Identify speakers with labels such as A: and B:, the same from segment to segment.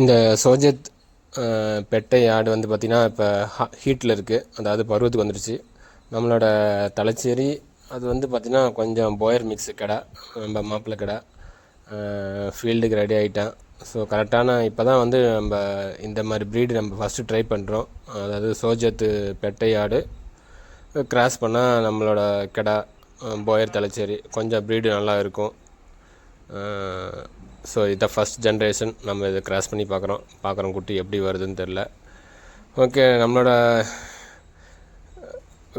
A: இந்த சோஜத் பெட்டை ஆடு வந்து பார்த்திங்கன்னா இப்போ ஹீட்டில் இருக்குது அதாவது பருவத்துக்கு வந்துடுச்சு நம்மளோட தலைச்சேரி அது வந்து பார்த்திங்கன்னா கொஞ்சம் போயர் மிக்ஸு கடை நம்ம மாப்பிள்ளை கடை. ஃபீல்டுக்கு ரெடி ஆகிட்டேன் ஸோ கரெக்டான இப்போ தான் வந்து நம்ம இந்த மாதிரி ப்ரீடு நம்ம ஃபஸ்ட்டு ட்ரை பண்ணுறோம் அதாவது சோஜத்து பெட்டை ஆடு கிராஸ் பண்ணால் நம்மளோட கடை போயர் தலைச்சேரி. கொஞ்சம் ப்ரீடு நல்லா இருக்கும். ஸோ இதை ஃபஸ்ட் ஜென்ரேஷன் நம்ம இதை கிராஸ் பண்ணி பார்க்குறோம். பார்க்குறோம் குட்டி எப்படி வருதுன்னு தெரில ஓகே நம்மளோட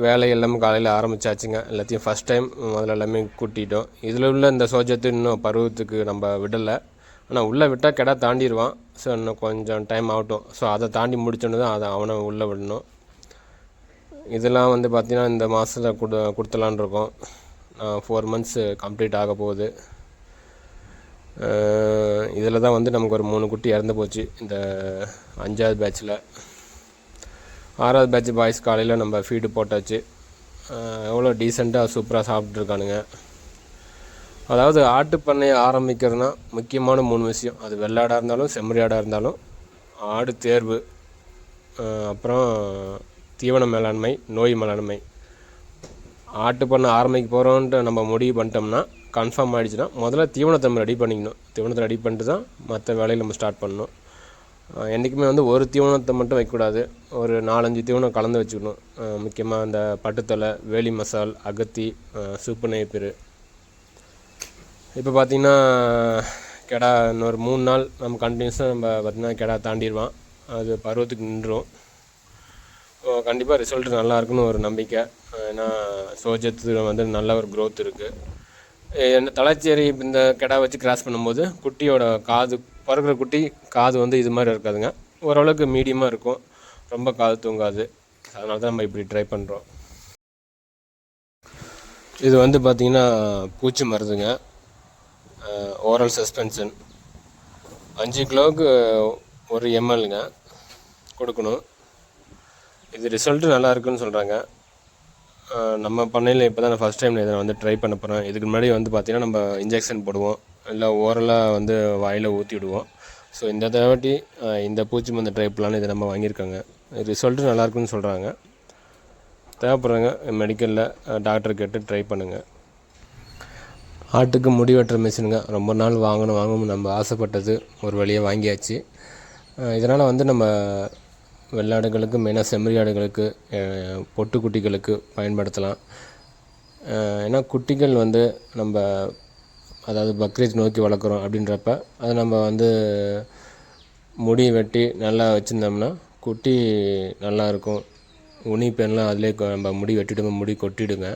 A: வேலை எல்லாமே காலையில் ஆரம்பிச்சாச்சுங்க. எல்லாத்தையும் ஃபஸ்ட் டைம் முதல்ல எல்லாமே கூட்டிட்டோம். இதில் உள்ள இந்த சோஜத்து இன்னும் பருவத்துக்கு நம்ம விடலை. ஆனால் உள்ளே விட்டால் கிடா தாண்டிடுவான் ஸோ இன்னும் கொஞ்சம் டைம் ஆகட்டும். ஸோ அதை தாண்டி முடிச்சோன்னு தான் அதை அவனை உள்ளே விடணும். இதெல்லாம் வந்து பார்த்திங்கன்னா இந்த மாதத்தில் கொடு கொடுத்தலான் இருக்கோம். ஃபோர் மந்த்ஸ் கம்ப்ளீட் ஆக போகுது. இதில் தான் வந்து நமக்கு ஒரு மூணு குட்டி இறந்து போச்சு. இந்த அஞ்சாவது பேட்சில் ஆறாவது பேட்ச் பாய்ஸ் காலையில் நம்ம ஃபீடு போட்டாச்சு. எவ்வளோ டீசெண்டாக சூப்பராக சாப்பிட்ருக்கானுங்க அதாவது ஆட்டு பண்ணையை ஆரம்பிக்கிறதுனா முக்கியமான மூணு விஷயம். அது வெள்ளாடாக இருந்தாலும் செம்மறி ஆடாக இருந்தாலும் ஆடு தேர்வு. அப்புறம் தீவன மேலாண்மை நோய் மேலாண்மை. ஆட்டு பண்ண ஆரம்பிக்க போகிறோன்ட்டு நம்ம முடிவு பண்ணிட்டோம்னா கன்ஃபார்ம் ஆகிடுச்சுன்னா முதல்ல தீவனத்தை நம்ம ரெடி பண்ணிக்கணும். தீவனத்தை ரெடி பண்ணிட்டு தான் மற்ற வேலையை நம்ம ஸ்டார்ட் பண்ணணும். என்றைக்குமே வந்து ஒரு தீவனத்தை மட்டும் வைக்கக்கூடாது. ஒரு நாலஞ்சு தீவனம் கலந்து வச்சுக்கணும். முக்கியமாக அந்த பட்டுத்தலை வேலி மசால் அகத்தி சூப்பு நெய்ப்பீர் இப்போ பார்த்தீங்கன்னா கெடா இன்னொரு மூணு நாள் நம்ம கண்டினியூஸாக நம்ம பார்த்திங்கன்னா கெடா தாண்டிடுவான். அது பருவத்துக்கு நின்றுடும் கண்டிப்பாக ரிசல்ட் நல்லா இருக்குன்னு ஒரு நம்பிக்கை. ஏன்னா சோஜத்தில் வந்து நல்ல ஒரு க்ரோத் இருக்குது என்ன தலைச்சேரி இந்த கிடா வச்சு கிராஸ் பண்ணும்போது குட்டியோட காது பிறக்கிற குட்டி காது வந்து இது மாதிரி இருக்காதுங்க. ஓரளவுக்கு மீடியமாக இருக்கும். ரொம்ப காது தூங்காது. அதனால தான் நம்ம இப்படி ட்ரை பண்ணுறோம் இது வந்து பார்த்திங்கன்னா பூச்சி மருந்துங்க. ஓரல் சஸ்பென்ஷன் அஞ்சு கிலோவுக்கு ஒரு எம்எல்ங்க கொடுக்கணும். இது ரிசல்ட்டு நல்லா இருக்குன்னு சொல்கிறாங்க நம்ம பண்ணையில் இப்போ தான் நான் ஃபஸ்ட் டைம் இதை வந்து ட்ரை பண்ண போகிறேன் இதுக்கு முன்னாடி வந்து பார்த்திங்கன்னா நம்ம இன்ஜெக்ஷன் போடுவோம். இல்லை ஓரலாக வந்து வாயில் ஊற்றி விடுவோம். ஸோ இந்த தடவை இந்த பூச்சி மருந்து ட்ரை பண்ணலான்னு இதை நம்ம வாங்கியிருக்காங்க. ரிசல்ட்டு நல்லாயிருக்குன்னு சொல்கிறாங்க தேவைப்படுறாங்க மெடிக்கலில் டாக்டர் கேட்டு ட்ரை பண்ணுங்கள் ஆட்டுக்கு முடி வெட்டுற மிஷினுங்க ரொம்ப நாள் வாங்கணும் வாங்கணும் நம்ம ஆசைப்பட்டது. ஒரு வழியாக வாங்கியாச்சு. இதனால் வந்து நம்ம வெள்ளாடுகளுக்கு மெயினாக செம்மறி ஆடுகளுக்கு குட்டிகளுக்கு பொட்டுக்குட்டிகளுக்கு பயன்படுத்தலாம் ஏன்னா குட்டிகள் வந்து நம்ம அதாவது பக்ரீத் நோக்கி வளர்க்குறோம் அப்படின்றப்ப அது நம்ம வந்து முடி வெட்டி நல்லா வச்சுருந்தோம்னா குட்டி நல்லா இருக்கும். உனி பெண்லாம் அதிலே நம்ம முடி வெட்டிடுங்க முடி கொட்டிடுங்க.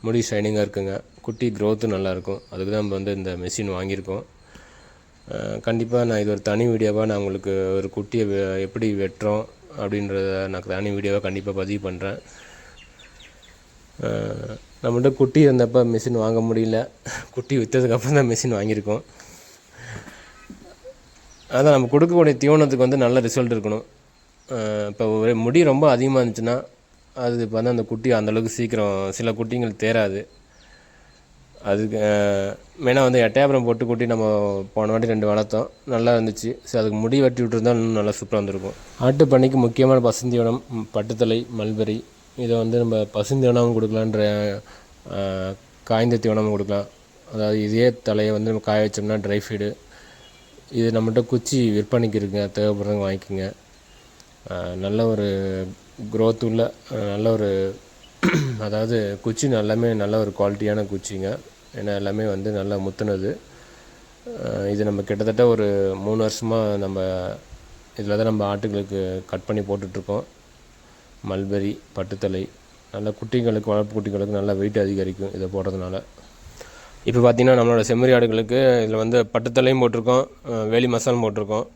A: முடி ஷைனிங்காக இருக்குங்க. குட்டி க்ரோத்து நல்லாயிருக்கும் அதுக்கு தான் நம்ம வந்து இந்த மெஷின் வாங்கியிருக்கோம். கண்டிப்பாக நான் இது ஒரு தனி வீடியோவாக நான் உங்களுக்கு ஒரு குட்டியை வெ- எப்படி வெட்டுறோம் அப்படின்றத நான் தானி வீடியோவாக கண்டிப்பாக பதிவு பண்ணுறேன் நம்மகிட்ட குட்டி இருந்தப்போ மிஷின் வாங்க முடியல. குட்டி விற்றதுக்கப்புறம் தான் மிஷின் வாங்கியிருக்கோம். அதான் நம்ம கொடுக்கக்கூடிய தீவனத்துக்கு வந்து நல்ல ரிசல்ட் இருக்கணும். இப்போ ஒரு முடி ரொம்ப அதிகமாக இருந்துச்சுன்னா அது இப்போ வந்து அந்த குட்டி அந்தளவுக்கு சீக்கிரம் சில குட்டிங்கள் தேராது. அதுக்கு மெயினாக வந்து எட்டயபுரம் போட்டு கூட்டி நம்ம போன வாட்டி ரெண்டு வளர்த்தோம். நல்லா இருந்துச்சு. ஸோ அதுக்கு முடி வெட்டி விட்டுருந்தா இன்னும் நல்லா சூப்பராக இருந்திருக்கும். ஆட்டு பண்ணைக்கு முக்கியமான பசுந்தீவனம் ம், பட்டுத்தலை மல்பெரி. இதை வந்து நம்ம பசுந்தீவனமும் கொடுக்கலான்ற காய்ந்த தீவனமும் கொடுக்கலாம். அதாவது இதே தலையை வந்து நம்ம காய வச்சோம்னா ட்ரை ஃபீடு இது நம்மகிட்ட குச்சி விற்பனைக்கு இருக்குங்க. தேவைப்படுறவங்க வாங்கிக்கோங்க. நல்ல ஒரு க்ரோத் உள்ள நல்ல ஒரு அதாவது குச்சி எல்லாமே நல்ல ஒரு குவாலிட்டியான குச்சிங்க. ஏன்னா எல்லாமே வந்து நல்லா முத்துனது. இது நம்ம கிட்டத்தட்ட ஒரு மூணு வருஷமாக நம்ம இதில் தான் நம்ம ஆட்டுகளுக்கு கட் பண்ணி போட்டுட்ருக்கோம். மல்பெரி பட்டுத்தலை நல்ல குட்டிங்களுக்கு வளர்ப்பு குட்டிங்களுக்கு நல்லா வெயிட் அதிகரிக்கும் இதை போடுறதுனால. இப்போ பார்த்திங்கன்னா நம்மளோட செம்மறி ஆடுகளுக்கு இதில் வந்து பட்டுத்தலையும் போட்டிருக்கோம் வேலி மசாலும் போட்டிருக்கோம்.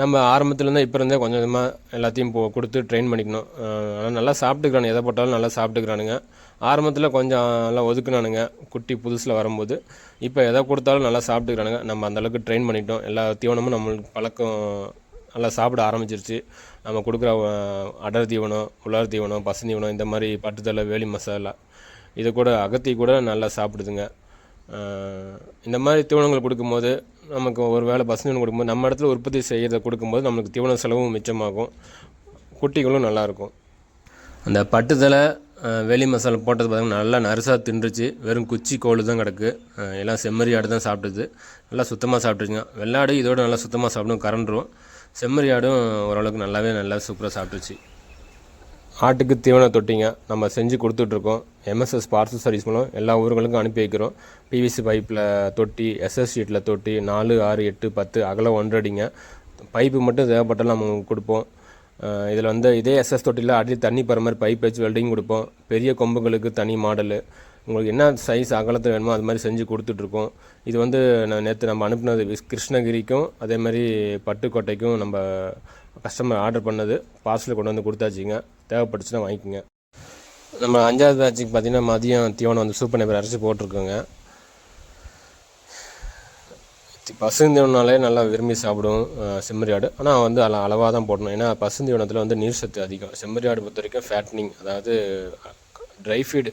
A: நம்ம ஆரம்பத்துலேருந்து இப்போ இருந்தே கொஞ்சம் கொஞ்சமாக எல்லாத்தையும் போ கொடுத்து ட்ரெயின் பண்ணிக்கணும். ஆனால் நல்லா சாப்பிட்டுக்கிறானுங்க. எதை போட்டாலும் நல்லா சாப்பிட்டுக்கிறானுங்க. ஆரம்பத்தில் கொஞ்சம் நல்லா ஒதுக்குனானுங்க. குட்டி புதுசில் வரும்போது. இப்போ எதை கொடுத்தாலும் நல்லா சாப்பிட்டுக்கிறானுங்க. நம்ம அந்தளவுக்கு ட்ரெயின் பண்ணிட்டோம். எல்லா தீவனமும் நம்மளுக்கு பழக்கம் நல்லா சாப்பிட ஆரம்பிச்சிருச்சு. நம்ம கொடுக்குற அடர் தீவனம் உலர் தீவனம் பசு தீவனம் இந்த மாதிரி பட்டுத்தலை வேலி மசாலா இதை கூட அகத்தி கூட நல்லா சாப்பிடுதுங்க. இந்த மாதிரி தீவனங்கள் கொடுக்கும்போது நமக்கு ஒரு வேளை பசுந்தீவனம் கொடுக்கும்போது நம்ம இடத்துல உற்பத்தி செய்கிறத கொடுக்கும்போது நம்மளுக்கு தீவன செலவும் மிச்சமாகும். குட்டிகளும் நல்லாயிருக்கும் அந்த பட்டுத்தலை வெளி மசாலா போட்டது பார்த்திங்கன்னா நல்லா நறுசாக தின்றுச்சு. வெறும் குச்சி கோல் தான் கிடக்கு. எல்லாம் செம்மறி ஆடு தான் சாப்பிட்டுது. நல்லா சுத்தமாக சாப்பிட்டுச்சுங்க. வெள்ளாடு இதோட நல்லா சுத்தமாக சாப்பிடும் கரண்டுரும். செம்மறி ஆடும் ஓரளவுக்கு நல்லாவே நல்லா சூப்பராக சாப்பிட்டுச்சு. ஆட்டுக்கு தீவனம் தொட்டிங்க நம்ம செஞ்சு கொடுத்துட்ருக்கோம். எம்எஸ்எஸ் பார்சல் சர்வீஸ் மூலம் எல்லா ஊர்களுக்கும் அனுப்பி வைக்கிறோம். பிவிசி பைப்பில் தொட்டி எஸ்எஸ் ஷீட்டில் தொட்டி நாலு ஆறு எட்டு பத்து அகலம் ஒன்றடிங்க. பைப்பு மட்டும் தேவைப்பட்டால் நம்ம கொடுப்போம். இதில் வந்து இதே எஸ்எஸ் தொட்டியில் அடி தண்ணி போகிற மாதிரி பைப் வச்சு வெல்டிங் கொடுப்போம். பெரிய கொம்புகளுக்கு தனி மாடலு. உங்களுக்கு என்ன சைஸ் அகலத்தில் வேணுமோ அது மாதிரி செஞ்சு கொடுத்துட்ருக்கோம். இது வந்து நான் நேற்று நம்ம அனுப்பினது கிருஷ்ணகிரிக்கும் அதே மாதிரி பட்டுக்கோட்டைக்கும் நம்ம கஸ்டமர் ஆர்டர் பண்ணது. பார்சல் கொண்டு வந்து கொடுத்தாச்சிங்க. தேவைப்பட்டுச்சுன்னா வாங்கிக்கோங்க. நம்ம அஞ்சாவது பேட்சுக்கு பார்த்தீங்கன்னா மதியம் தீவனம் வந்து சூப்பர் நெப்பர் அரைச்சி போட்டிருக்கோங்க. பசுந்தீவனாலே நல்லா விரும்பி சாப்பிடும் செம்மறியாடு ஆனால் வந்து அதில் அளவாக தான் போடணும். ஏன்னா பசுந்தீவனத்தில் வந்து நீர் சத்து அதிகம். செம்மறியாடு பொறுத்த வரைக்கும் ஃபேட்னிங் அதாவது ட்ரை ஃபீடு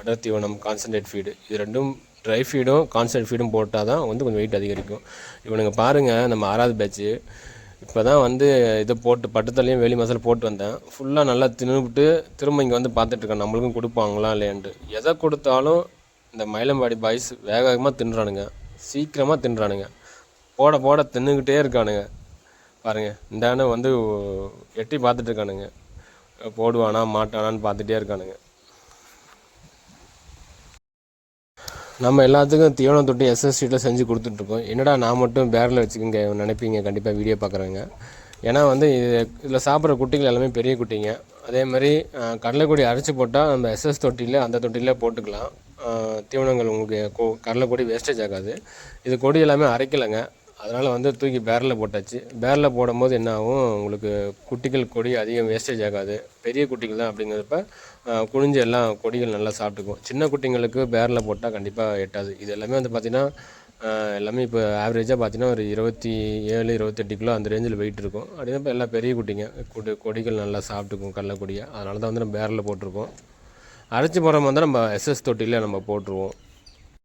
A: அடர் தீவனம் கான்சன்ட்ரேட் ஃபீடு இது ரெண்டும் ட்ரை ஃபீடும் கான்சன்ட்ரேட் ஃபீடும் போட்டால் தான் வந்து கொஞ்சம் வெயிட் அதிகரிக்கும். இவனுங்க பாருங்கள் நம்ம ஆறாவது பேட்ச்சு இப்போ தான் வந்து இதை போட்டு பட்டத்துலேயும் வேலி மசாலா போட்டு வந்தேன். ஃபுல்லாக நல்லா தின்னுபிட்டு திரும்ப இங்கே வந்து பார்த்துட்ருக்கேன் நம்மளுக்கும் கொடுப்பாங்களா இல்லையான்ட்டு. எதை கொடுத்தாலும் இந்த மயிலம்பாடி பாய்ஸ் வேக வேகமாக தின்றானுங்க சீக்கிரமாக தின்றானுங்க. போட போட தின்னுக்கிட்டே இருக்கானுங்க. பாருங்கள் இந்த அண்ணன் வந்து எட்டி பார்த்துட்டு இருக்கானுங்க போடுவானா மாட்டானான்னு பார்த்துட்டே இருக்கானுங்க. நம்ம எல்லாத்துக்கும் தீவனம் தொட்டி எஸ்எஸ் ஷீட்டில் செஞ்சு கொடுத்துட்ருக்கோம். என்னடா நான் மட்டும் பேரில் வச்சுக்கோங்க நினைப்பீங்க கண்டிப்பாக வீடியோ பார்க்குறவங்க ஏன்னா வந்து இது இதில் சாப்பிட்ற குட்டிகள் எல்லாமே பெரிய குட்டிங்க. அதே மாதிரி கடலைக்கொடி அரைச்சி போட்டால் நம்ம எஸ்எஸ் தொட்டியில் அந்த தொட்டியில் போட்டுக்கலாம். தீவனங்கள் உங்களுக்கு கொ கடலைக்கொடி வேஸ்டேஜ் ஆகாது. இது கொடி எல்லாமே அரைக்கலைங்க. அதனால் வந்து தூக்கி பேரில் போட்டாச்சு. பேரில் போடும்போது என்ன ஆகும்? உங்களுக்கு குட்டிகள் கொடி அதிகம் வேஸ்டேஜ் ஆகாது. பெரிய குட்டிகள் தான் அப்படிங்கிறப்ப குனிஞ்சு எல்லாம் கொடிகள் நல்லா சாப்பிட்டுக்கும். சின்ன குட்டிங்களுக்கு பேரில் போட்டால் கண்டிப்பாக எட்டாது. இது எல்லாமே வந்து பார்த்திங்கன்னா எல்லாமே இப்போ ஆவரேஜாக பார்த்தீங்கன்னா ஒரு இருபத்தி ஏழு இருபத்தெட்டு கிலோ அந்த ரேஞ்சில் வெயிட் இருக்கும். அப்படின்னா எல்லாம் பெரிய குட்டிங்க. கொடி கொடிகள் நல்லா சாப்பிட்டுக்கும் கடலக்கொடியை கொடியை. அதனால தான் வந்து நம்ம பேரில் போட்டிருக்கோம். அரைச்சி போகிற மாதிரி தான் நம்ம எஸ்எஸ் தொட்டியில் நம்ம போட்டுருவோம்.